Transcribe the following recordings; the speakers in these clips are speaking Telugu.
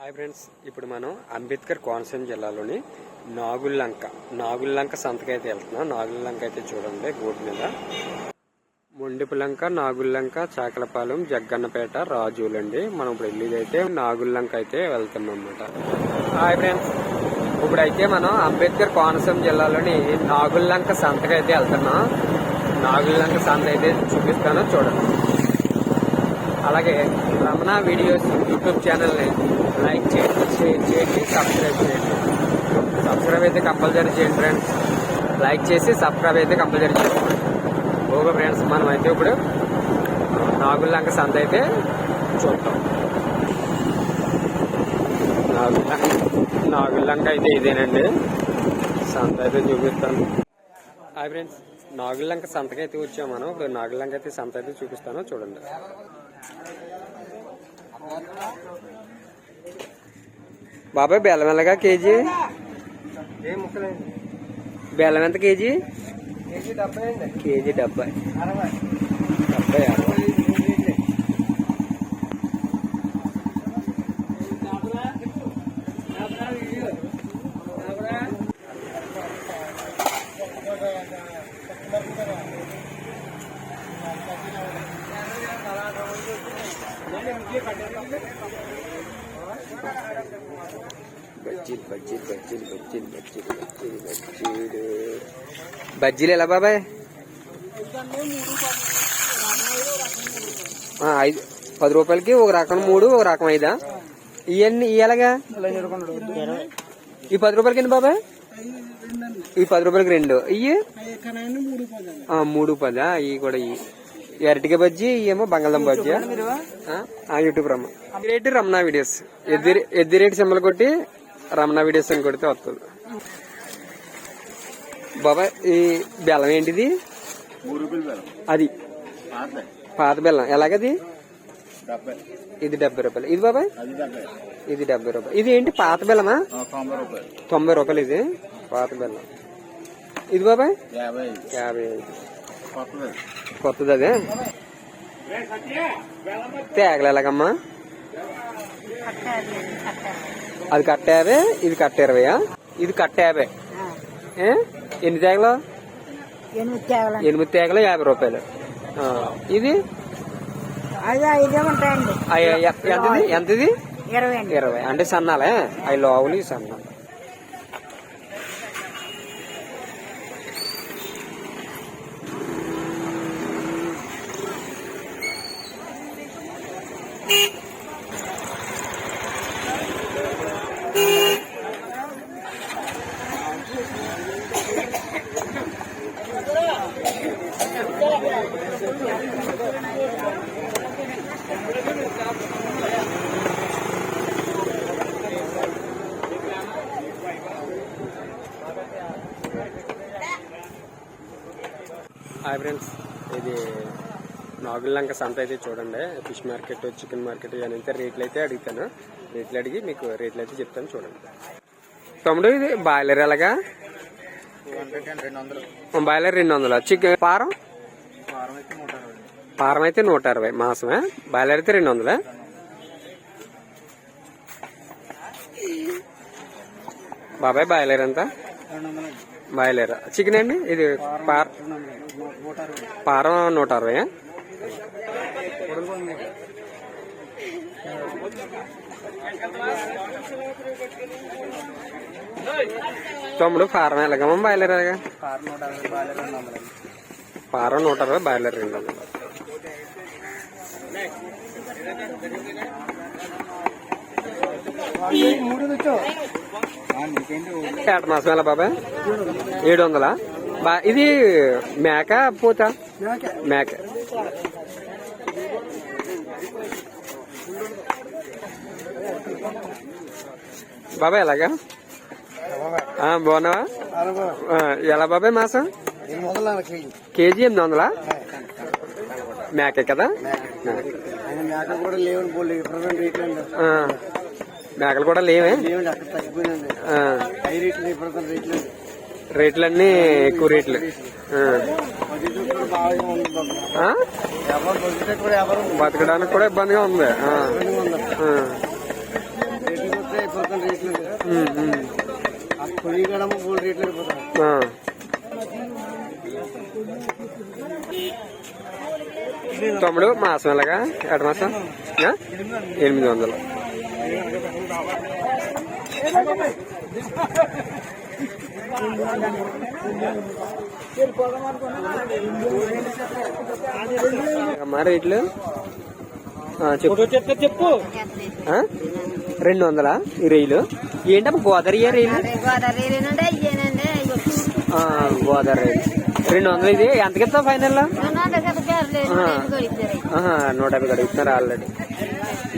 హాయ్ ఫ్రెండ్స్ ఇప్పుడు మనం అంబేద్కర్ కోనసీమ జిల్లాలోని నాగుల్లంక నాగుల్లంక సంతకైతే వెళ్తున్నాం. నాగుల్లంక అయితే చూడండి బోర్డు మీద. మొండిపులంక నాగుల్లంక చాకలపాలెం జగ్గన్నపేట రాజులండి. మనం ఇప్పుడు వెళ్ళేదైతే నాగుల్లంక అయితే వెళ్తున్నాం అనమాట హాయ్ ఫ్రెండ్స్ ఇప్పుడైతే మనం అంబేద్కర్ కోనసీమ జిల్లాలోని నాగుల్లంక సంతకైతే వెళ్తున్నాం. నాగుల్లంక సంత అయితే చూపిస్తాను చూడండి. అలాగే రమణ వీడియోస్ యూట్యూబ్ ఛానల్ని లైక్ చేయండి షేర్ చేయండి సబ్స్క్రైబ్ చేయండి సబ్స్క్రైబ్ అయితే కంపల్సరీ చేయండి ఫ్రెండ్స్ లైక్ చేసి సబ్స్క్రైబ్ అయితే కంపల్సరీ చేసుకోండి ఓకే ఫ్రెండ్స్ మనం అయితే ఇప్పుడు నాగుల్లంక సంత అయితే చూద్దాం. నాగుల్లంక నాగుల్లంక అయితే ఇదేనండి. సంత అయితే చూపిస్తాను. హాయ్ ఫ్రెండ్స్ నాగుల్లంక సంతకి అయితే వచ్చాము మనం. ఇప్పుడు నాగుల్లంక అయితే సంత అయితే చూపిస్తాను. చూడండి. బాబాయ్ బెల్లం ఎలాగా కేజీ? బెల్లం ఎంత కేజీ? కేజీ డెబ్బై డెబ్బై అరవై. బజ్జీలు బజ్జీలు బజ్జీలు బజ్జీలు బజ్జీలు బజ్జీలు బజ్జీలు. బజ్జీలు ఎలా బాబాయ్? ఐదు పది రూపాయలకి ఒక రకం మూడు ఒక రకం ఐదా? ఇవన్నీ ఇవి ఎలాగా ఈ పది రూపాయలకి ఎన్ని బాబాయ్? ఈ పది రూపాయలకి రెండు. ఇవి మూడు పదా? ఇవి కూడా ఇవి అరటిక బజ్జీ ఏమో బంగాళం బజ్జీ. యూట్యూబ్ రమ్మ. Rate Ramana videos. At the at the rate symbol కొట్టి రమణ వీడియోస్ అని కొడితే వస్తుంది బాబాయ్ ఈ బెల్లం ఏంటిది? అది. పాత బెల్లం. ఎలాగది? ఇది డెబ్బై రూపాయలు. ఇది బాబాయ్ ఇది డెబ్బై రూపాయలు. ఇది ఏంటి? పాత బెల్లమా? తొంభై రూపాయలు. ఇది. పాత బెల్లం. ఇది బాబాయ్ యాభై ఐదు. కొత్తది అదే? తేగలు ఎలాగమ్మా? అది కట్ట యాభై ఇది కట్ట ఇరవయా ఇది కట్ట యాభై? ఎన్ని తేగలు? ఎనిమిది తేగలు యాభై రూపాయలు. ఇది? ఎంతది? ఎంతది? ఇరవై అంటే సన్నాలే? అవి లోవులు సన్నాలు. హాయ్ ఫ్రెండ్స్ ఇది నాగుల్లంక సంత అయితే చూడండి. ఫిష్ మార్కెట్ చికెన్ మార్కెట్ ఇవన్నీ రేట్లు అయితే అడుగుతాను. రేట్లు అడిగి మీకు రేట్లు అయితే చెప్తాను చూడండి. తమ్ముడు ఇది బాయిలర్ ఎలాగా? బాయిలర్ రెండు వందలు? చికెన్ పారం? పారం అయితే నూట అరవై మాసమే? బాయిలర్ అయితే రెండు వందలే? బాబాయ్ బాయిలర్ ఎంత? బాయిలర్? చికెన్ అండి? ఇది పార్ పారం నూట అరవై. తమ్ముడు పారం ఎలాగమ్మ బాయిలర్ పారం నూట అరవై బాయిలర్ రెండు వందలు ఏటమాసం ఎలా బాబాయ్? ఏడు వందలా? ఇది మేక పూత? మేక. బాబాయ్ ఎలాగా? బాగున్నావా? ఎలా బాబాయ్ మాసం? కేజీ. ఎనిమిది వందలా? మేకే కదా? మేకలు కూడా లేవే. రేట్లన్నీ ఎక్కువ రేట్లు. బతకడానికి కూడా ఇబ్బందిగా ఉంది. తమ్ముడు మాసం ఎలాగా? ఎడ మాసం? ఎనిమిది వందలు. రేట్లు చెప్పు? రెండు వందలా? ఈ రైలు? ఏంటమ్మా గోదావరి రైలు? గోదావరి రైలు రెండు వందలు ఇది? ఎంతకి ఇస్తావు ఫైనల్ నూట యాభై కడుగుతున్నారు ఆల్రెడీ.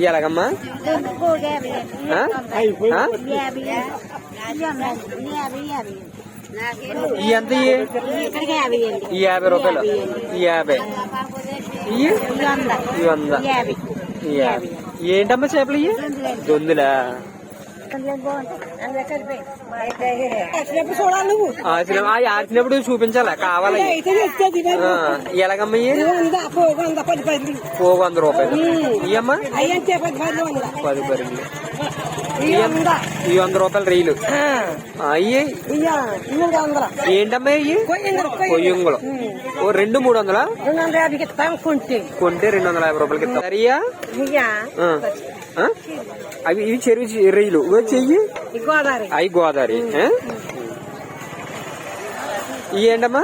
ఎలాగమ్మా ఎంత ఈ యాభై రూపాయలు. ఈ యాభై. ఈ వంద. ఈ యాభై. ఏంటమ్మా చేపలు ఇయ్యి? దొందులా? ఆచినప్పుడు చూపించాలా? కావాలి ఎలాగమ్మా ఓ వంద రూపాయలు. ఇయ్యమ్మా? పది పరిగిలు ఈ వంద. రూపాయలు రైలు. అయ్యి ఏంటమ్మా ఇయ్యి? కొయ్యంగులు ఓ రెండు మూడు వందలా? కొంటే. కొంటే రెండు వందల యాభై రూపాయలకి సరియా? అవి ఇవి చెరువు ఇగో చెయ్యి. అవి గోదావరి? ఇవి ఏంటమ్మా?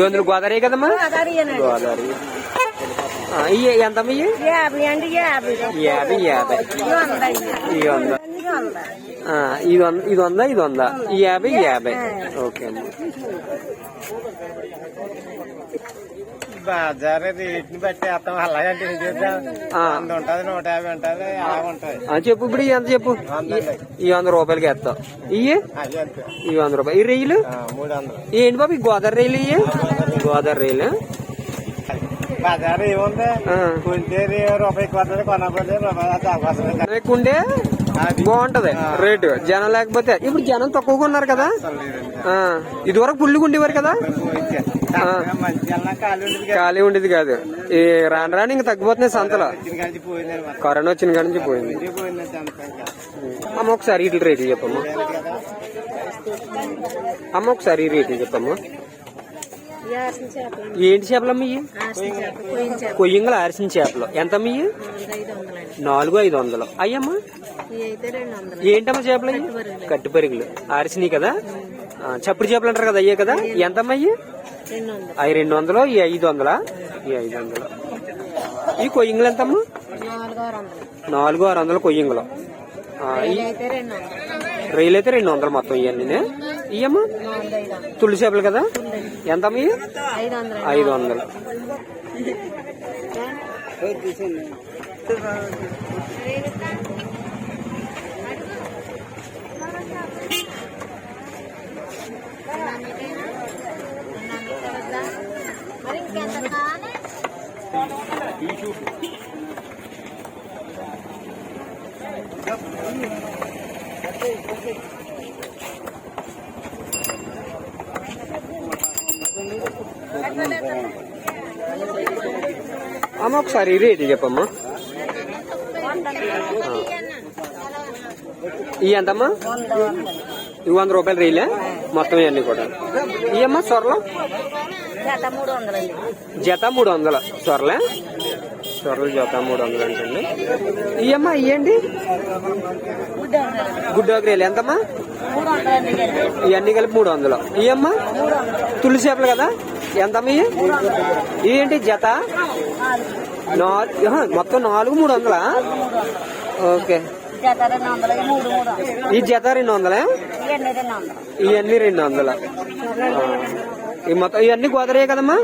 దొందులు గోదావరి కదమ్మా? గోదావరి. ఎంతమ్మా ఇవి యాభై అండి యాభై యాభై యాభై. ఇది వంద ఇది. ఇది వంద ఇది వంద ఇది వంద. యాభై యాభై. ఓకే అండి బజారు రేట్ని బట్టి వేస్తాం. అలాగంటే ఏం చేద్దాం? ఆ. వంద ఉంటది నూట యాభై ఉంటది అలా ఉంటది. చెప్పు ఇప్పుడు ఎంత చెప్పు? ఈ- వంద రూపాయలకి వేస్తాం. ఇవి అంతే. ఈ వంద రూపాయలు. ఈ వందలు. ఏంటి బాబు ఈ గోదావరి రైలు ఇవి గోదావరి రైలు. బజారు ఏముంది. కొంటే రూపాయి కొత్తది కొనకపోతే రూపాయి అది. బాగుంటది రేటు జనం లేకపోతే. ఇప్పుడు జనం తక్కువగా ఉన్నారు కదా. ఆ. ఇదివరకు పుల్లుగా ఉండేవారు కదా. ఖాళీ ఉండేది కదా. ఈ రాను రాను ఇంకా తగ్గిపోతున్నాయి సంతలో. కరోనా వచ్చిన కాడి నుంచి పోయింది. అమ్మ ఒకసారి ఇట్ల రేట్లు చెప్పమ్మా. అమ్మ ఒకసారి ఈ రేట్లు చెప్పమ్మా. ఏంటి చేపలు చేపలు కొయ్యంగల ఆరిసిన చేపలు. ఐదు వందలండి నాలుగు ఐదు వందలు. అయ్యమ్మా ఏంటమ్మా చేపలు? కట్టు పెరుగులు. ఆరిసినాయి కదా? చప్పుడు చేపలు అంటారు కదా అయ్యే కదా? ఎంతమ్మా అవి రెండు వందలు. ఈ ఐదు వందలా? ఈ ఐదు వందలు. ఈ కొయ్యంగులు ఎంతమ్మా? నాలుగు ఆరు వందలు. కొయ్యంగులు. రొయ్యలు అయితే రెండు వందలు రైలు అయితే రెండు వందలు మొత్తం ఇవన్నీ ఇయ్యమ్మా. నాలుగు చేపలు కదా? ఎంత ఐదు వందలు. Thank you. అమ్మ ఒకసారి ఈ రేటు చెప్పమ్మా. ఇవి ఎంతమ్మా? ఇవి వంద రూపాయలు రీలే మొత్తం ఇవన్నీ కూడా. ఇవమ్మా సొరలు జత మూడు వందలండి. జత మూడు వందలు సొరలే సొరలు జత మూడు వందలు అంటండి. ఇవమ్మా ఇవ్వండి గుడ్డోకరీలు ఎంతమ్మా? ఇవన్నీ కలిపి మూడు వందలు. ఇయమ్మా తులసి చేపలు కదా? ఎంతమ్మా ఇవి? ఇవేంటి జత? నాలుగు మొత్తం నాలుగు మూడు వందలా? ఓకే. ఈ జత రెండు వందలే? ఇవన్నీ రెండు వందలు. వందల ఈ మొత్తం ఇవన్నీ గోదరే కదమ్మా?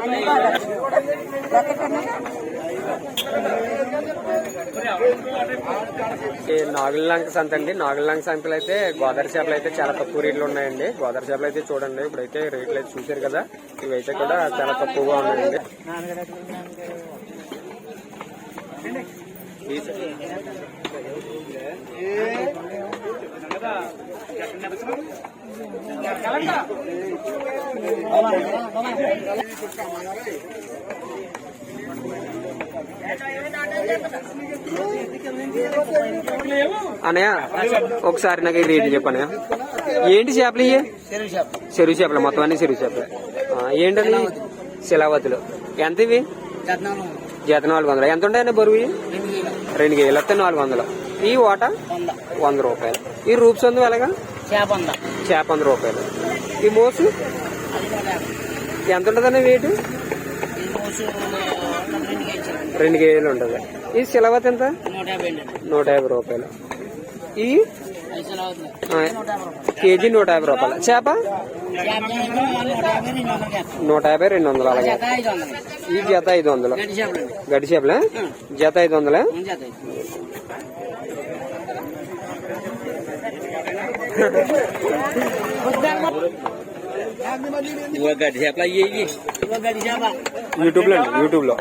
నాగులంక సంత అండి. నాగులంక సంతలో అయితే గోదావరి చేపలు అయితే చాలా తక్కువ రేట్లు ఉన్నాయండి. గోదావరి చేపలు అయితే చూడండి. ఇప్పుడైతే రేట్లు అయితే చూసారు కదా. ఇవైతే కూడా చాలా తక్కువగా ఉన్నాయండి. అనయ్య ఒకసారి నాకు రేట్లు చెప్పనయ్య ఏంటి చేపలు ఇవి చెరువు చేప చెరువు చేపలు మొత్తం అన్ని చెరువు చేపలు. ఆ, ఏంటది? శిలావతులు. ఎంత ఇవి? జత నాలుగు వందలు? ఎంత ఉంటాయన్న బరువు? రెండు కేజీలు. వస్తే నాలుగు వందలు. ఈ ఓట వంద. రూపాయలు. ఈ రూప్స్ ఉంది ఎలాగా? చేప వంద. రూపాయలు. ఈ మోసు? ఎంత ఉంటుందన్న వెయిట్ రెండు కేజీలు ఉంటుంది. ఈ సిలవత్ ఎంత? నూట యాభై రూపాయలు. ఈ? కేజీ నూట యాభై రూపాయలు. చేప? నూట యాభై రెండు వందలు అలాగే. ఈ జత ఐదు వందలు. గడి చేపలే? జత ఐదు వందలే? గడి చేపలు అయ్యి యూట్యూబ్లో యూట్యూబ్లో?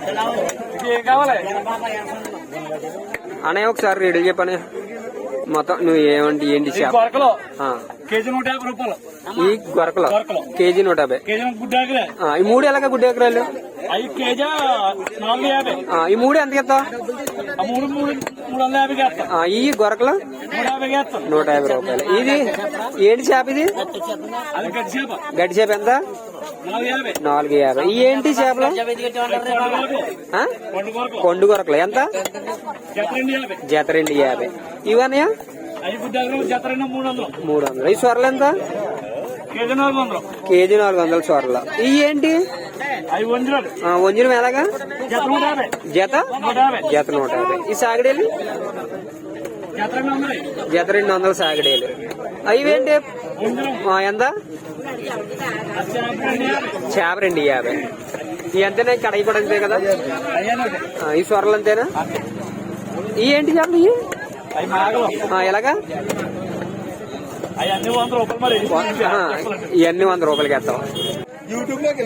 అనే ఒకసారి రేడియో చెప్పనే. మొత్తం నువ్వు ఏమంటే ఏంటి చేప? కొరకలో. ఆ, కేజీ నూట యాభై రూపాయలు. ఈ గొరకలు కేజీ నూట యాభై. ఈ మూడు ఎలాగ గుడ్డి ఎకరాలు? ఈ మూడు ఎంత ఆ, ఈ గొరకలు నూట యాభై రూపాయలు. ఇది ఏంటి చేప ఇది? గడ్డి చేప ఎంత? నాలుగు యాభై. ఏంటి చేపలు? కొండు కొరకలు. ఎంత? జత రెండు యాభై. ఇవన్నయా మూడు వందలు. ఈ సొరలు ఎంత? కేజీ నాలుగు వందల సొరలు. ఇవి ఏంటి? వంజనం ఎలాగా? జత? జత నూట యాభై. ఈ సాగడేలు జత రెండు వందలు సాగడేలు అవేంటి ఎంత చేప రెండు యాభై అంతేనా కడాయి కూడా అంతే కదా ఈ సొరలు అంతేనా ఈ ఏంటి చేపలు ఇవి అవి మాగలు ఆ, ఎలాగా ఇవన్నీ వంద రూపాయలకి వేస్తాం యూట్యూబ్లోకి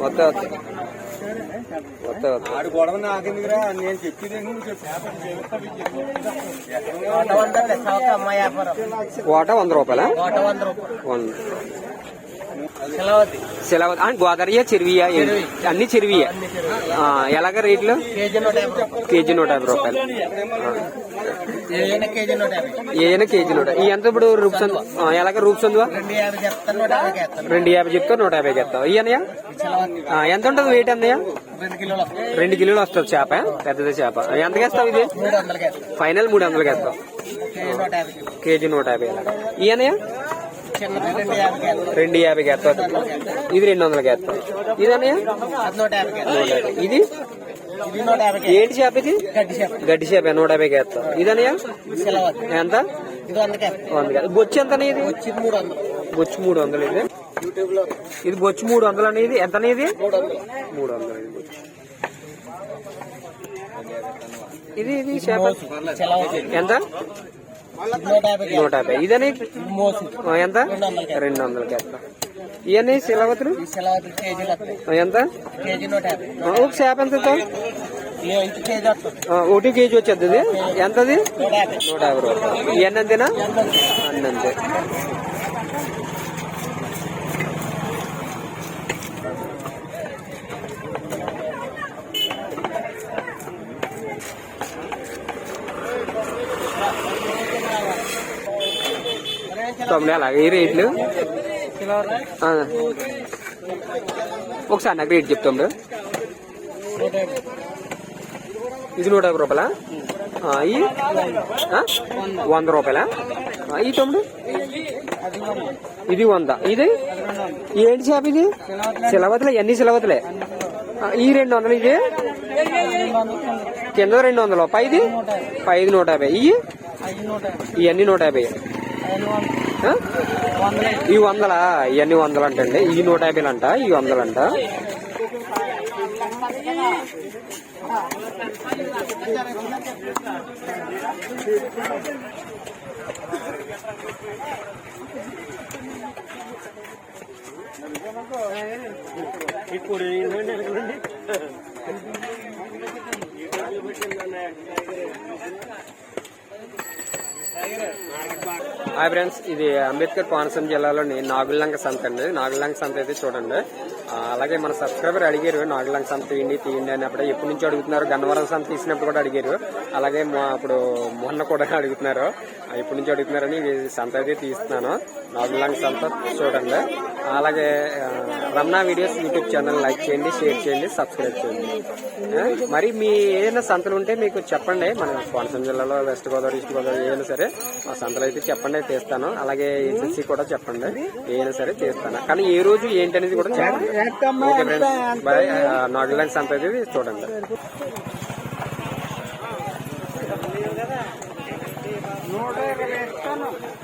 వస్తా వస్తా వస్తా వస్తా ఆడు గొడవ నాకెందుకురా? నేను చెప్పేది నువ్వు చెప్పు. అమ్మాయి వ్యాపారం ఓట వంద రూపాయలా? నూట వంద రూపాయలు? వంద శిలవతి ఆ, గోదావరియా చెరువియా? అన్ని చెరువియా? ఎలాగ రేట్లు? కేజీ నూట యాభై రూపాయలు. యాభై ఏదైనా కేజీ నూట యాభై. ఈ ఎంత ఇప్పుడు రూప్స్ ఎలాగ రూప్స్ ఉందా రెండు యాభై నూట యాభై చెప్తా నూట యాభైకి ఎత్తావు ఈ అన్నయ్య? ఎంత ఉంటుంది వెయిట్ అన్నయ్య? రెండు కిలోలు వస్తుంది చేప పెద్దది చేప. ఎంతకి వేస్తావు ఇది? ఫైనల్ మూడు వందలకి వేస్తావు. కేజీ నూట యాభై కేజీ రెండు యాభైకి యాభైకి వేస్తావు ఇది రెండు వందలకి వేస్తావు ఇది అన్నయ్య? అది నూట యాభైకి నూట వేస్తాను యాభై. ఇది? ఏంటి చేప ఇది? గడ్డి చేప నూట యాభైకి ఇది శిలవతి ఎంత. బొచ్చు ఎంత ఇది? వందలు బొచ్చు మూడు వందలు ఇది. ఇది బొచ్చు మూడు వందలు అనేది ఎంత అనేది మూడు వందలు వందలు ఇది బొచ్చు. ఇది ఇది చేప? ఎంత? నూట యాభై ఇదని? ఎంత? రెండు వందలకి వందలకి వేస్తాం ఇవన్నీ శిలవతులు? ఎంత? కేజీ నూట యాభై. ఆ, ఒక చేప ఎంత ఒకటి కేజీ వచ్చేది ఎంతది? నూట యాభై. రూపాయలు. ఇవన్నీ అంతేనా? అన్నీ అంతే తొమ్మిది వేల ఈ రేట్లు ఒకసారి నాకు రేట్ చెప్తాడు ఇది నూట యాభై రూపాయలా? ఈ? వంద రూపాయలా? ఈ తమ్ముడు? ఇది వంద. ఇది? ఏంటి చేప ఇది? సిలవతలే ఎన్ని సిలవతలే? ఈ రెండు వందలు ఇది కింద రెండు వందలు. పైది పైది నూట యాభై. ఇవి ఇవన్నీ నూట యాభై. ఈ వందలా? ఇవన్నీ వందలు అంటండి ఈ నూట యాభైలు అంట ఈ వందలంట హాయ్ ఫ్రెండ్స్ ఇది అంబేద్కర్ కోనసీమ జిల్లాలోని నాగుల్లంక సంత అండి. నాగుల్లంక సంత అయితే చూడండి. అలాగే మన సబ్స్క్రైబర్ అడిగారు నాగుల్లంక సంత తీయండి తీయండి అన్నప్పుడు ఎప్పటి నుంచి అడుగుతున్నారు. గన్నవరం సంత తీసినప్పుడు కూడా అడిగారు. అలాగే మొ- అప్పుడు మొన్న కూడా అడుగుతున్నారు. ఎప్పటి నుంచి అడుగుతున్నారని సంత అయితే తీస్తున్నాను. నాగుల్లంక సంత చూడండి. అలాగే Ramana videos YouTube channel like చేయండి షేర్ చేయండి సబ్స్క్రైబ్ చేయండి. మరి మీ ఏదైనా సంతలు ఉంటే మీకు చెప్పండి. మన కోనసీమ జిల్లాలో వెస్ట్ గోదావరి ఈస్ట్ గోదావరి ఏదైనా సరే ఆ సంతలు అయితే చెప్పండి తీస్తాను. అలాగే ఎస్ఎస్సి కూడా చెప్పండి ఏదైనా సరే తీస్తాను. కానీ ఏ రోజు ఏంటి అనేది కూడా చెప్పండి. Okay friends bye. నాగలాంగ్ సంత అయితే చూడండి. ఆ,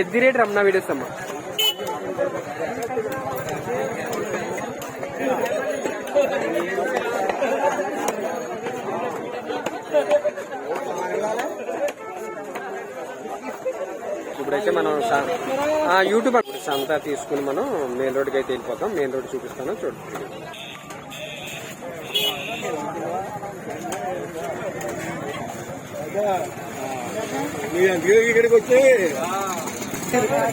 ఎద్ది రేట్ రమణ వీడియోస్ అమ్మ. ఇప్పుడైతే మనం యూట్యూబ్ అప్పుడు సంతా తీసుకుని మనం మెయిన్ రోడ్కి అయితే వెళ్ళిపోతాం. మెయిన్ రోడ్ చూపిస్తాను. చూడండి మీరు అందుకే ఇక్కడికి వచ్చి?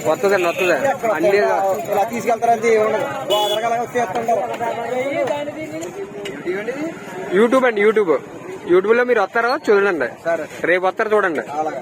వస్తుందండి వస్తుంది అన్ని ఇలా వచ్చేస్తుంటారు. యూట్యూబ్ అండి యూట్యూబ్. యూట్యూబ్లో మీరు వస్తారా? చూడండి. సరే. రేపు వస్తారు చూడండి. అలాగా.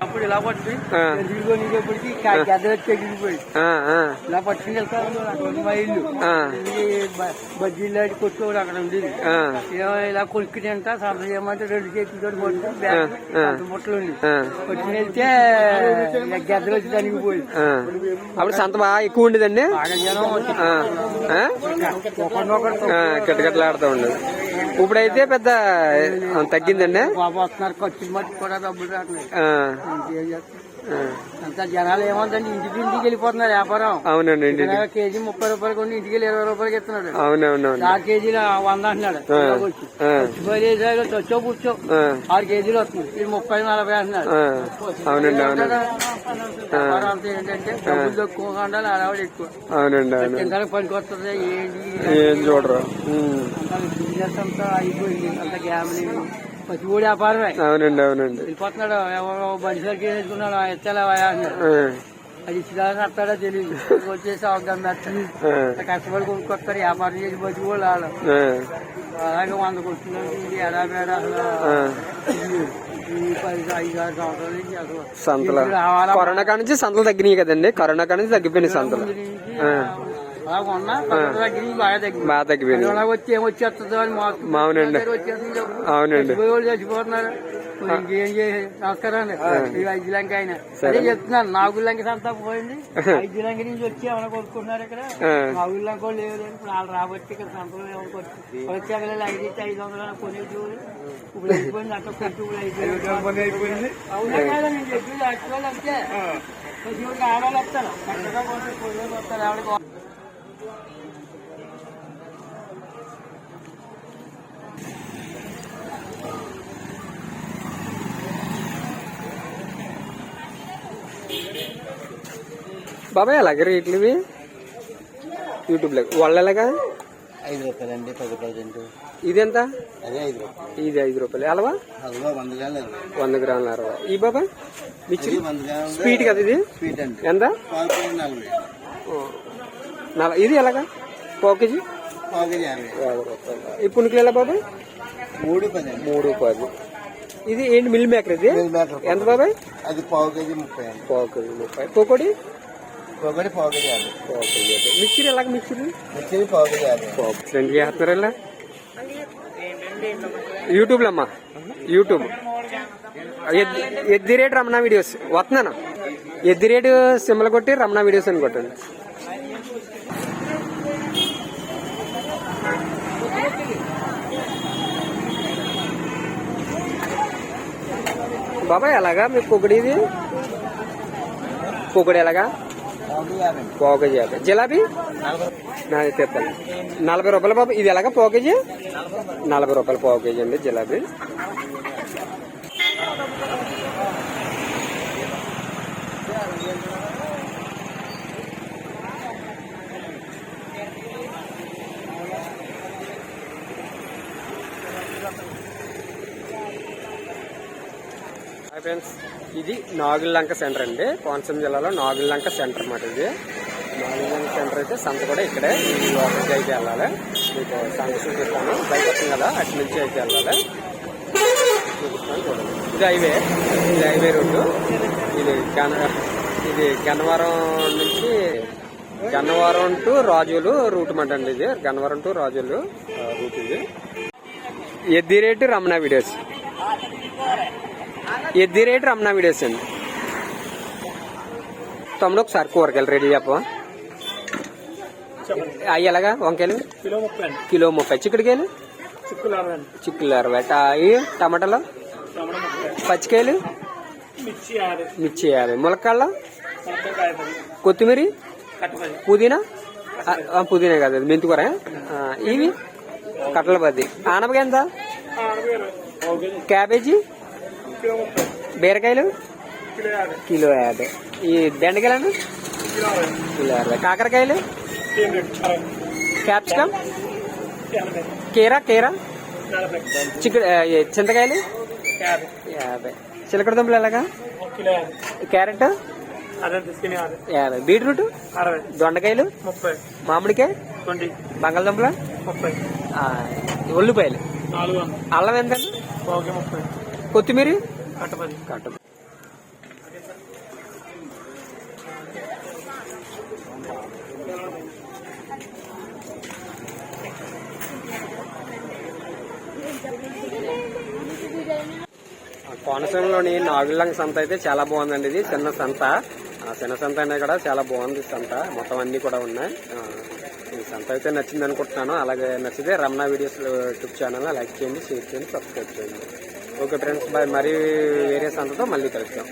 அப்படி గద్దలకి ఎగిరిపోయి ఆ, ఆ, ఇలా పట్టుకుని వెళ్తా ఉన్నాడు అక్కడ ఉంది మా ఇల్లు. ఆ, ఇది బ- బజ్జీలాంటి కొట్టుకోడు అక్కడ ఉండేది. ఇలా ఇలా కొనుక్కు తింటా సంత చేయమంటే రెండు చేతులతో పట్టుకుని బ్యాగ్ ముట్టలు పట్టుకుని వెళ్తే ఇలా గద్దలు వచ్చి ఆ. అప్పుడు సంత బాగా ఎక్కువ ఉండేదండి? కిటకిటలాడుతూ ఉండదు. ఇప్పుడైతే పెద్ద తగ్గిందండి? బాబు వస్తున్నారు ఖర్చులు మట్టి కూడా డబ్బులు రావట్లేదు. అంతా జనాలు ఏమంతండి ఇంటికి ఇంటికి వెళ్ళిపోతున్నారు వ్యాపారం అవునండి కేజీ ముప్పై రూపాయలు కొన్ని ఇంటికి వెళ్ళి ఇరవై రూపాయలకి ఇస్తున్నాడు. అవునవునవును. ఆరు కేజీలు వంద అంటున్నాడు. వచ్చి కూర్చో ఆరు కేజీలు వస్తుంది ఇది ముప్పై నలభై అంటున్నాడు. అవునండి అవునండి. వ్యాపారం అంతా ఏంటంటే డబ్బులు తక్కువ ఉండాలి అడవాడు ఎక్కువ. అవునండి అవునండి. కిందకి పనికి వస్తుంది ఏంటి? ఏం చూడరు. అంతా బిజినెస్ అంతా అయిపోయింది అంత గ్యామ్లింగ్. ఊడి వ్యాపారమే. అవునండి అవునండి. వెళ్ళిపోతున్నాడు. ఎవరో మనుషులకి వేసుకున్నాడు ఎత్తలా అది ఇచ్చిదాకా వస్తాడో తెలియదు వచ్చేసి అవగాహన మెత్తని కష్టపడి కొనుక్కొస్తారు. వ్యాపారం చేసి వాళ్ళు. ఆ, అలాగే వంద కొట్టుకున్నాడు ఇది ఎడా పేడ అసలు? సంతలు? కరోనా కాడ నుంచి సంతలు తగ్గినాయి కదండి. కరోనా కాడ నుంచి తగ్గిపోయినాయి సంతలు. బాగా కరోనా వచ్చి ఏమొచ్చేస్తుందో అని అవునండి. అవునండి. చచ్చిపోతున్నారు. ఇంకేం చేసి నమస్కారం అండి ఈ ఐదులంక ఆయన. సరే. అదే చెప్తున్నాను నాగులంక సంతా పోయింది. ఐదులంక నుంచి వచ్చి ఏమైనా కొనుక్కుంటున్నారు ఇక్కడ? ఆ. నాగులంక వాళ్ళు లేవు లేదు ఇప్పుడు వాళ్ళు రాబట్టి ఇక్కడ సంతలో ఏమో కొట్టి వచ్చాక ఐదు ఇచ్చి ఐదు వందలు కొనేది ఇప్పుడు అయిపోయింది అట్లా కొట్టి ఇప్పుడు అయిపోయింది. అవునా కాదా నేను యాక్చువల్ అంతే. ఆడవాళ్ళు వస్తారు. చక్కగా వస్తారు. ఆవిడకి బాబాయ్ అలాగే రేట్లు ఇవి? యూట్యూబ్లో వాళ్ళు ఎలాగా ఐదు రూపాయలండి పది పర్సెంట్ ఇది ఎంత అదే ఐదు రూపాయలు. ఇది ఐదు రూపాయలు. అలవా? వంద గ్రాములు వంద గ్రాముల అరవై ఈ బాబా మిర్చి స్వీట్ కదా ఇది? స్వీట్ అండి. ఎంత? నలభై. ఇది ఎలాగా? పావు కేజీ? పావు కేజీ యాభై. యాభై రూపాయలు. ఈ పుణుకులు ఎలా బాబాయ్? మూడు పది అండి మూడు పది. ఇది ఏంటి మిల్ మేకర్ ఇది? ఎంత బాబాయ్? అది పావు కేజీ ముప్పై అండి. పావు కేజీ ముప్పై. కోకోడి కొబ్బరి పావు కేజీ యాభై పావు కేజీ యాభై. మిక్చర్ ఎలాగ మిక్చర్ మిర్చి పావు కేజీ యాభై పావు రెండు చేస్తున్నారు ఇలా యూట్యూబ్లో అమ్మా YouTube at- at the rate Ramana videos వస్తున్నాను ఎద్ది రేటు సింబల్ కొట్టి రమణ వీడియోస్ అని కొట్టండి బాబాయ్ ఎలాగా మీకు పొగడి ఇది పొగడి ఎలాగా పావు కేజీ యాభై. జిలాబీ? నాది తెప్పాలి నలభై రూపాయలు బాబు. ఇది ఎలాగ పావు కేజీ? నలభై రూపాయలు పావు కేజీ అండి జిలాబీ. ఫ్రెండ్స్. ఇది నాగుల్లంక సెంటర్ అండి. కోనసీమ జిల్లాలో నాగుల్లంక సెంటర్ అన్నమాట ఇది. నాగుల్లంక సెంటర్ అయితే సంత కూడా ఇక్కడే. ఈ లోపలికి అయితే వెళ్ళాలి. మీకు సంత చూపిస్తాను. బయట వస్తుంది కదా అటు నుంచి అయితే వెళ్ళాలి. చూపిస్తాను చూడండి. ఇది హైవే. ఇది హైవే రోడ్డు. ఇది గన ఇది గన్నవరం నుంచి గన్నవరం టు రాజులు రూట్ మాట అండి ఇది. గన్నవరం టు రాజులు రూట్ ఇది. ఎద్ది రేటు రమణ వీడియోస్. ఎద్ది రేటు రమణ వీడియోస్ అండి తమ్ముడు ఒకసారి కూరగాయలు రెడీ చెప్పవా అవి ఎలాగా? వంకాయలు? కిలో ముప్పై అండి. కిలో ముప్పై. చిక్కుడుకాయలు? చిక్కులు అరవై చిక్కులు అరవై టమాటాలు? పచ్చికాయలు? మిర్చి యాభై. ములక్కాళ్ళ? కొత్తిమీర? పుదీనా? పుదీనా కాదు అది మెంతికూర ఇవి? కట్టల పది ఆనపకాయ ఎంత? క్యాబేజీ? బీరకాయలు? కిలో యాభై. ఈ బెండకాయలు కిలో అరవై కాకరకాయలు? క్యాప్సికమ్? కీరా? కీరా? ఈ చింతకాయలు? యాభై. చిలకడ దుంపలు ఎలాగా? క్యారెట్? యాభై. బీట్రూట్? అరవై. దొండకాయలు? ముప్పై. మామిడికాయ? ట్వంటీ. బంగాళదుంపలు? ముప్పై. ఉల్లిపాయలు. అల్లం ఎంత? కొత్తిమీర? కోనసీమలోని నాగులంగ సంత అయితే చాలా బాగుందండి ఇది. చిన్న సంత. చిన్న సంత అనేది కూడా చాలా బాగుంది సంత. మొత్తం అన్ని కూడా ఉన్నాయి. ఈ సంత అయితే నచ్చింది అనుకుంటున్నాను. అలాగే నచ్చితే Ramana videos YouTube channel like చేయండి షేర్ చేయండి సబ్స్క్రైబ్ చేయండి. ఓకే ఫ్రెండ్స్ బాయ్ మరీ వేరే సంతతో మళ్ళీ కలుద్దాం.